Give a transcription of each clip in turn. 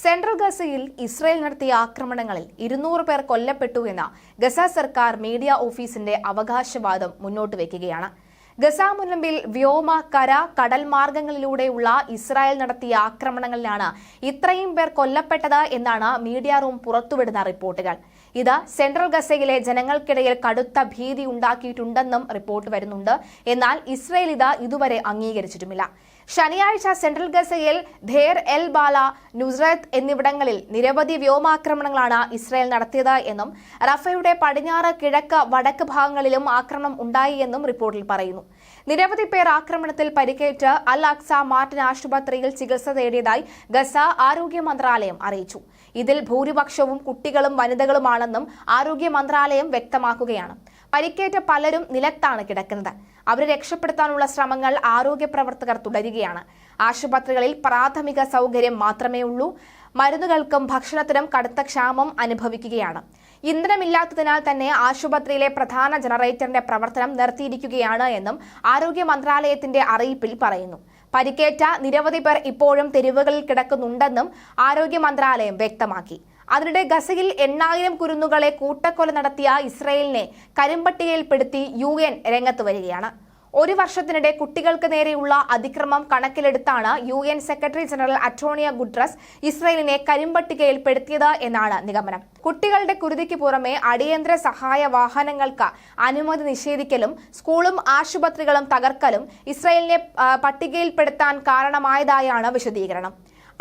Central ഗസയിൽ Israel നടത്തിയ ആക്രമണങ്ങളിൽ ഇരുന്നൂറ് പേർ കൊല്ലപ്പെട്ടു എന്ന ഗസ സർക്കാർ മീഡിയ ഓഫീസിന്റെ അവകാശവാദം മുന്നോട്ട് വയ്ക്കുകയാണ്. ഗസ മുനമ്പിൽ വ്യോമ കര കടൽ മാർഗങ്ങളിലൂടെയുള്ള ഇസ്രായേൽ നടത്തിയ ആക്രമണങ്ങളിലാണ് ഇത്രയും പേർ കൊല്ലപ്പെട്ടത് എന്നാണ് മീഡിയ റൂം പുറത്തുവിടുന്ന റിപ്പോർട്ടുകൾ. ഇത് സെൻട്രൽ ഗസയിലെ ജനങ്ങൾക്കിടയിൽ കടുത്ത ഭീതി ഉണ്ടാക്കിയിട്ടുണ്ടെന്നും റിപ്പോർട്ട് വരുന്നുണ്ട്. എന്നാൽ ഇസ്രയേൽ ഇത് ഇതുവരെ അംഗീകരിച്ചിട്ടുമില്ല. ശനിയാഴ്ച സെൻട്രൽ ഗസയിൽ ധേർ എൽ ബാല നുസ്രത്ത് എന്നിവിടങ്ങളിൽ നിരവധി വ്യോമാക്രമണങ്ങളാണ് ഇസ്രായേൽ നടത്തിയത് എന്നും റഫയുടെ പടിഞ്ഞാറ് കിഴക്ക് വടക്ക് ഭാഗങ്ങളിലും ആക്രമണം ഉണ്ടായി എന്നും റിപ്പോർട്ടിൽ പറയുന്നു. നിരവധി പേർ ആക്രമണത്തിൽ പരിക്കേറ്റ് അൽ അക്സ മാർട്ടിൻ ആശുപത്രിയിൽ ചികിത്സ തേടിയതായി ഗസ ആരോഗ്യ മന്ത്രാലയം അറിയിച്ചു. ഇതിൽ ഭൂരിപക്ഷവും കുട്ടികളും വനിതകളുമാണെന്നും ആരോഗ്യ മന്ത്രാലയം വ്യക്തമാക്കുകയാണ്. പരിക്കേറ്റ പലരും നിലത്താണ് കിടക്കുന്നത്. അവരെ രക്ഷപ്പെടുത്താനുള്ള ശ്രമങ്ങൾ ആരോഗ്യ പ്രവർത്തകർ തുടരുകയാണ്. ആശുപത്രികളിൽ പ്രാഥമിക സൗകര്യം മാത്രമേ ഉള്ളൂ. മരുന്നുകൾക്കും ഭക്ഷണത്തിനും കടുത്ത ക്ഷാമം അനുഭവിക്കുകയാണ്. ഇന്ധനമില്ലാത്തതിനാൽ തന്നെ ആശുപത്രിയിലെ പ്രധാന ജനറേറ്ററിന്റെ പ്രവർത്തനം നിർത്തിയിരിക്കുകയാണ് എന്നും ആരോഗ്യ മന്ത്രാലയത്തിന്റെ അറിയിപ്പിൽ പറയുന്നു. പരിക്കേറ്റ നിരവധി പേർ ഇപ്പോഴും തെരുവുകളിൽ കിടക്കുന്നുണ്ടെന്നും ആരോഗ്യ മന്ത്രാലയം വ്യക്തമാക്കി. അതിനിടെ ഗസയിൽ എണ്ണായിരം കുരുന്നുകളെ കൂട്ടക്കൊല നടത്തിയ ഇസ്രയേലിനെ കരിമ്പട്ടികയിൽപ്പെടുത്തി യു എൻ രംഗത്ത് വരികയാണ്. ഒരു വർഷത്തിനിടെ കുട്ടികൾക്ക് നേരെയുള്ള അതിക്രമം കണക്കിലെടുത്താണ് U N secretary general Antonio Guterres ഇസ്രയേലിനെ കരിമ്പട്ടികയിൽപ്പെടുത്തിയത് എന്നാണ് നിഗമനം. കുട്ടികളുടെ കുരുതിക്ക് പുറമെ അടിയന്തര സഹായ വാഹനങ്ങൾക്ക് അനുമതി നിഷേധിക്കലും സ്കൂളും ആശുപത്രികളും തകർക്കലും ഇസ്രയേലിനെ പട്ടികയിൽപ്പെടുത്താൻ കാരണമായതായാണ് വിശദീകരണം.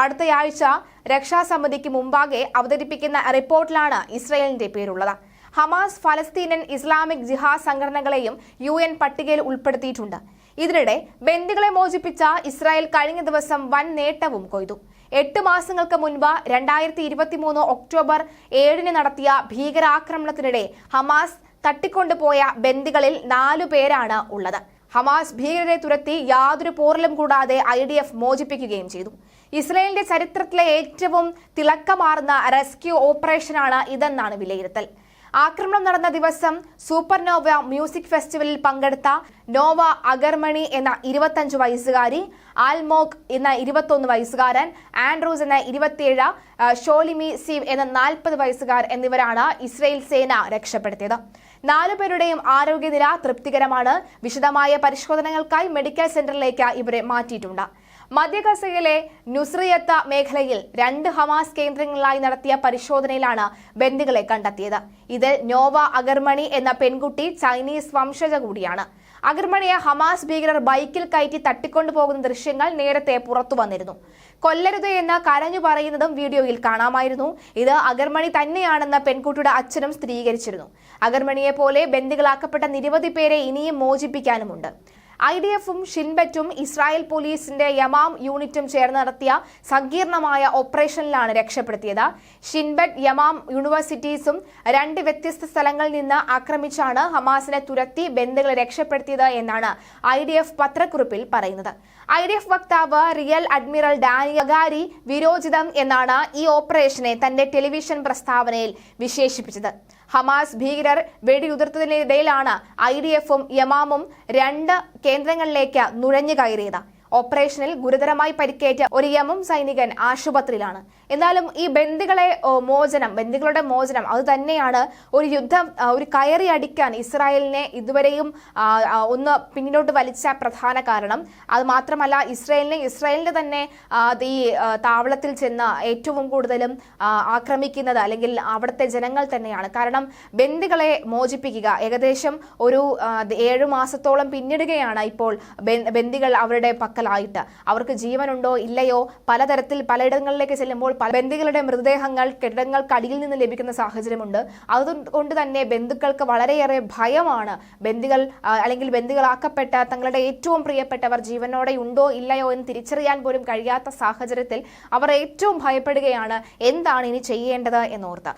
അടുത്തയാഴ്ച രക്ഷാസമിതിക്ക് മുമ്പാകെ അവതരിപ്പിക്കുന്ന റിപ്പോർട്ടിലാണ് ഇസ്രയേലിന്റെ പേരുള്ളത്. ഹമാസ് ഫലസ്തീനൻ ഇസ്ലാമിക് ജിഹാദ് സംഘടനകളെയും യു എൻ പട്ടികയിൽ ഉൾപ്പെടുത്തിയിട്ടുണ്ട്. ഇതിനിടെ ബന്ദികളെ മോചിപ്പിച്ച ഇസ്രായേൽ കഴിഞ്ഞ ദിവസം വൻ നേട്ടവും കൊയ്തു. എട്ട് മാസങ്ങൾക്ക് മുൻപ് രണ്ടായിരത്തി ഇരുപത്തിമൂന്ന് ഒക്ടോബർ ഏഴിന് നടത്തിയ ഭീകരാക്രമണത്തിനിടെ ഹമാസ് തട്ടിക്കൊണ്ടുപോയ ബന്ദികളിൽ നാലു പേരാണ് ഉള്ളത്. ഹമാസ് ഭീകരരെ തുരത്തി യാതൊരു പോറലും കൂടാതെ ഐ ഡി എഫ് മോചിപ്പിക്കുകയും ചെയ്തു. ഇസ്രയേലിന്റെ ചരിത്രത്തിലെ ഏറ്റവും തിളക്കമാർന്ന റെസ്ക്യൂ ഓപ്പറേഷനാണ് ഇതെന്നാണ് വിലയിരുത്തൽ. ആക്രമണം നടന്ന ദിവസം സൂപ്പർനോവ മ്യൂസിക് ഫെസ്റ്റിവലിൽ പങ്കെടുത്ത നോവ അഗർമണി എന്ന ഇരുപത്തഞ്ച് വയസ്സുകാരി ആൽമോക് എന്ന ഇരുപത്തൊന്ന് വയസ്സുകാരൻ ആൻഡ്രൂസ് എന്ന ഇരുപത്തിയേഴ് ഷോലിമി സീവ് എന്ന നാൽപ്പത് വയസ്സുകാർ എന്നിവരാണ് ഇസ്രയേൽ സേന രക്ഷപ്പെടുത്തിയത്. നാലുപേരുടെയും ആരോഗ്യനില തൃപ്തികരമാണ്. വിശദമായ പരിശോധനകൾക്കായി മെഡിക്കൽ സെന്ററിലേക്ക് ഇവരെ മാറ്റിയിട്ടുണ്ട്. മധ്യഗസയിലെ നുസ്രിയത്ത മേഖലയിൽ രണ്ട് ഹമാസ് കേന്ദ്രങ്ങളിലായി നടത്തിയ പരിശോധനയിലാണ് ബന്ദികളെ കണ്ടെത്തിയത്. ഇതിൽ നോവ അഗർമണി എന്ന പെൺകുട്ടി ചൈനീസ് വംശജ കൂടിയാണ്. അഗർമണിയെ ഹമാസ് ഭീകരർ ബൈക്കിൽ കയറ്റി തട്ടിക്കൊണ്ടുപോകുന്ന ദൃശ്യങ്ങൾ നേരത്തെ പുറത്തു വന്നിരുന്നു. കൊല്ലരുത് എന്ന് കരഞ്ഞു പറയുന്നതും വീഡിയോയിൽ കാണാമായിരുന്നു. ഇത് അഗർമണി തന്നെയാണെന്ന് പെൺകുട്ടിയുടെ അച്ഛനും സ്ഥിരീകരിച്ചിരുന്നു. അഗർമണിയെ പോലെ ബന്ദികളാക്കപ്പെട്ട നിരവധി പേരെ ഇനിയും മോചിപ്പിക്കാനുമുണ്ട്. ഐ ഡി എഫും ഷിൻബറ്റും ഇസ്രായേൽ പോലീസിന്റെ യമാം യൂണിറ്റും ചേർന്ന് നടത്തിയ സങ്കീർണമായ ഓപ്പറേഷനിലാണ് രക്ഷപ്പെടുത്തിയത്. ഷിൻബറ്റ് യമാം യൂണിവേഴ്സിറ്റീസും രണ്ട് വ്യത്യസ്ത സ്ഥലങ്ങളിൽ നിന്ന് ആക്രമിച്ചാണ് ഹമാസിനെ തുരത്തി ബന്ധുക്കളെ രക്ഷപ്പെടുത്തിയത് എന്നാണ് ഐ ഡി എഫ് പത്രക്കുറിപ്പിൽ പറയുന്നത്. ഐ ഡി എഫ് വക്താവ് റിയൽ അഡ്മിറൽ ഡാനിയഗാരി വിരോചിതം എന്നാണ് ഈ ഓപ്പറേഷനെ തന്റെ ടെലിവിഷൻ പ്രസ്താവനയിൽ വിശേഷിപ്പിച്ചത്. ഹമാസ് ഭീകരർ വെടിയുതിർത്തതിനിടയിലാണ് ഐ ഡി എഫും യമാമും രണ്ട് കേന്ദ്രങ്ങളിലേക്ക് നുഴഞ്ഞു കയറിയത്. ഓപ്പറേഷനിൽ ഗുരുതരമായി പരിക്കേറ്റ ഒരു യമം സൈനികൻ ആശുപത്രിയിലാണ്. എന്നാലും ഈ ബന്ദികളെ മോചനം ബന്ദികളുടെ മോചനം അത് തന്നെയാണ് ഒരു യുദ്ധം ഒരു കയറി അടിക്കാൻ ഇസ്രായേലിനെ ഇതുവരെയും ഒന്ന് പിന്നിലോട്ട് വലിച്ച പ്രധാന കാരണം. അത് മാത്രമല്ല ഇസ്രായേലിനെ ഇസ്രായേലിന്റെ തന്നെ ഈ താവളത്തിൽ ചെന്ന് ഏറ്റവും കൂടുതലും ആക്രമിക്കുന്നത് അല്ലെങ്കിൽ അവിടുത്തെ ജനങ്ങൾ തന്നെയാണ്. കാരണം ബന്ദികളെ മോചിപ്പിക്കുക ഏകദേശം ഒരു ഏഴു മാസത്തോളം പിന്നിടുകയാണ് ഇപ്പോൾ ബന്ദികൾ അവരുടെ പക്കലായിട്ട് അവർക്ക് ജീവനുണ്ടോ ഇല്ലയോ? പലതരത്തിൽ പലയിടങ്ങളിലേക്ക് ചെല്ലുമ്പോൾ പല ബന്ദികളുടെ മൃതദേഹങ്ങൾ കെട്ടിടങ്ങൾക്കടിയിൽ നിന്ന് ലഭിക്കുന്ന സാഹചര്യമുണ്ട്. അതുകൊണ്ട് തന്നെ ബന്ധുക്കൾക്ക് വളരെയേറെ ഭയമാണ്. ബന്ദികൾ ആ, അല്ലെങ്കിൽ ബന്ദികളാക്കപ്പെട്ട തങ്ങളുടെ ഏറ്റവും പ്രിയപ്പെട്ടവർ ജീവനോടെ ഉണ്ടോ ഇല്ലയോ എന്ന് തിരിച്ചറിയാൻ പോലും കഴിയാത്ത സാഹചര്യത്തിൽ അവർ ഏറ്റവും ഭയപ്പെടുകയാണ് എന്താണ് ഇനി ചെയ്യേണ്ടത് എന്നോർത്ത്.